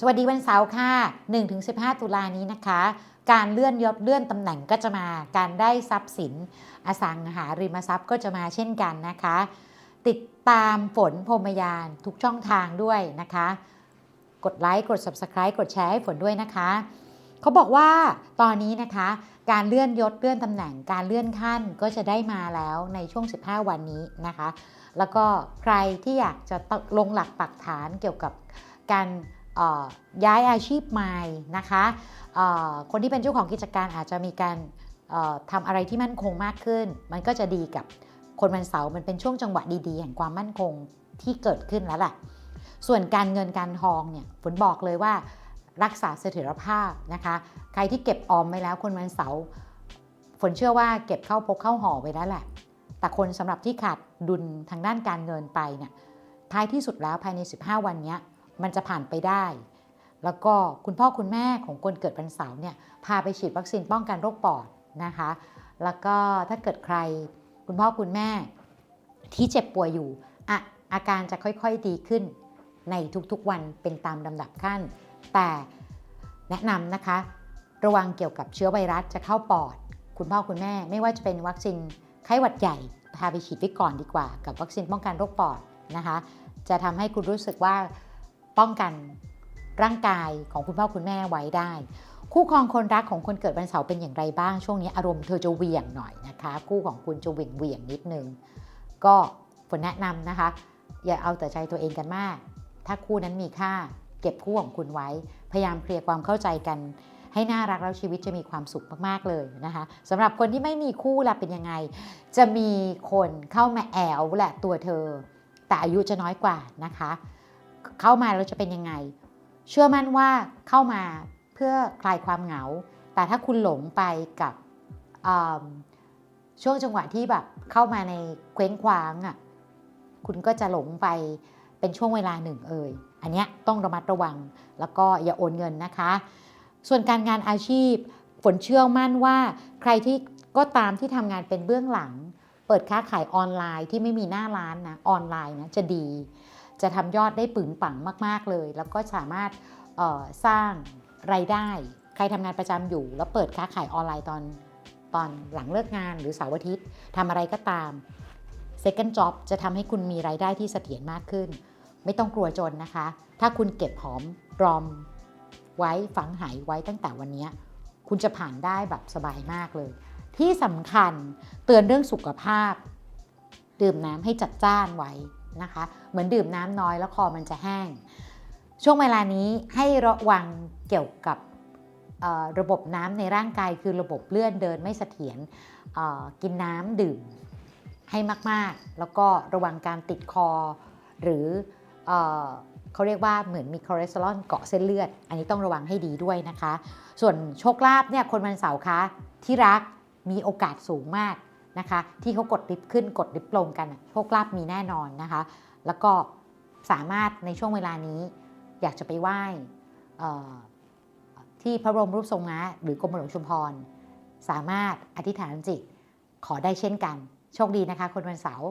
สวัสดีวันเสาร์ค่ะ 1-15 ตุลานี้นะคะ การเลื่อนยศเลื่อนตำแหน่งก็จะมา การได้ทรัพย์สิน อสังหาริมทรัพย์ก็จะมาเช่นกันนะคะ ติดตามฝนพรมยานทุกช่องทางด้วยนะคะ กดไลค์ กด Subscribe กดแชร์ให้ฝนด้วยนะคะ เขาบอกว่าตอนนี้นะคะ การเลื่อนยศเลื่อนตำแหน่ง การเลื่อนขั้นก็จะได้มาแล้วในช่วง 15 วันนี้นะคะ แล้วก็ใครที่อยากจะลงหลักปักฐานเกี่ยวกับการ ย้ายอาชีพใหม่นะคะคนที่เป็นเจ้าของกิจการอาจจะมีการเอ่อทำอะไรที่มั่นคงมากขึ้น มันก็จะดีกับคนวันเสาร์มันเป็นช่วงจังหวะดีๆ แห่งความมั่นคงที่เกิดขึ้นแล้วแหละส่วนการเงินการทองเนี่ยฝนบอกเลยว่ารักษาเสถียรภาพนะคะ ใครที่เก็บออมไว้แล้วคนวันเสาร์ฝนเชื่อว่าเก็บเข้าพกเข้าห่อไว้แล้วแหละ แต่คนสำหรับที่ขาดดุลทางด้านการเงินไปเนี่ยท้ายที่สุดแล้วภายใน 15 วันเนี้ย มันจะผ่านไปได้ แล้วก็คุณพ่อคุณแม่ของคนเกิดวันเสาร์เนี่ยพาไปฉีดวัคซีนป้องกันโรคปอดนะคะ แล้วก็ถ้าเกิดใครคุณพ่อคุณแม่ที่เจ็บป่วยอยู่อะอาการจะค่อยๆดีขึ้นในทุกๆวันเป็นตามลำดับขั้น แต่แนะนำนะคะ ระวังเกี่ยวกับเชื้อไวรัสจะเข้าปอด คุณพ่อคุณแม่ไม่ว่าจะเป็นวัคซีนไข้หวัดใหญ่พาไปฉีดไว้ก่อนดีกว่า กับวัคซีนป้องกันโรคปอดนะคะ จะทำให้คุณรู้สึกว่า ป้องกันร่างกายของคุณพ่อคุณแม่ไว้ได้ คู่ครองคนรักของคนเกิดวันเสาร์เป็นอย่างไรบ้าง ช่วงนี้อารมณ์เธอจะเหวี่ยงหน่อยนะคะ คู่ของคุณจะเหวี่ยงเหวี่ยงนิดนึง ก็ฝนแนะนำนะคะ อย่าเอาแต่ใจตัวเองกันมาก ถ้าคู่นั้นมีค่าเก็บคู่ของคุณไว้ พยายามเคลียร์ความเข้าใจกัน ให้น่ารักแล้วชีวิตจะมีความสุขมากๆเลยนะคะสำหรับคนที่ไม่มีคู่ล่ะเป็นยังไง จะมีคนเข้ามาแอวแหละตัวเธอ แต่อายุจะน้อยกว่านะคะ เข้ามาแล้วจะเป็นยังไง เชื่อมั่นว่าเข้ามาเพื่อคลายความเหงา แต่ถ้าคุณหลงไปกับช่วงจังหวะที่แบบเข้ามาในเคว้งคว้างอะคุณก็จะหลงไปเป็นช่วงเวลาหนึ่งเอ่ยอันเนี้ยต้องระมัดระวังแล้วก็อย่าโอนเงินนะคะ ส่วนการงานอาชีพฝนเชื่อมั่นว่าใครที่ก็ตามที่ทำงานเป็นเบื้องหลัง เปิดค้าขายออนไลน์ที่ไม่มีหน้าร้านนะออนไลน์นะจะดี จะทำยอดได้ปึงปังมาก ๆ เลย แล้วก็สามารถสร้างไรายได้ ใครทำงานประจำอยู่ แล้วเปิดค้าขายออนไลน์ตอนตอนหลังเลิกงานหรือเสาร์อาทิตย์ทำอะไรก็ตาม second job จะทำให้คุณมีรายได้ที่เสถียรมากขึ้น ไม่ต้องกลัวจนนะคะ ถ้าคุณเก็บหอมรอมไว้ฝังหายไว้ตั้งแต่วันนี้ คุณจะผ่านได้แบบสบายมากเลย ที่สำคัญเตือนเรื่องสุขภาพ ดื่มน้ำให้จัดจ้านไว้ นะคะ เหมือนดื่มน้ำน้อยแล้วคอมันจะแห้ง ช่วงเวลานี้ให้ระวังเกี่ยวกับระบบน้ำในร่างกายคือระบบเลื่อนเดินไม่เสถียรกินน้ำดื่มให้มาก ๆ แล้วก็ระวังการติดคอ หรือเอเขาเรียกว่าเหมือนมีคอเลสเตอรอลเกาะเส้นเลือด อันนี้ต้องระวังให้ดีด้วยนะคะ ส่วนโชคลาภเนี่ยคนวันเสาร์คะที่รักมีโอกาสสูงมาก นะคะ ที่เขากดลิฟต์ขึ้นกดลิฟต์ลงกันโชคลาภมีแน่นอนนะคะ แล้วก็สามารถในช่วงเวลานี้ อยากจะไปไหว้ที่พระบรมรูปทรงม้าหรือกรมหลวงชุมพร สามารถอธิษฐานจิตขอได้เช่นกัน โชคดีนะคะ คนวันเสาร์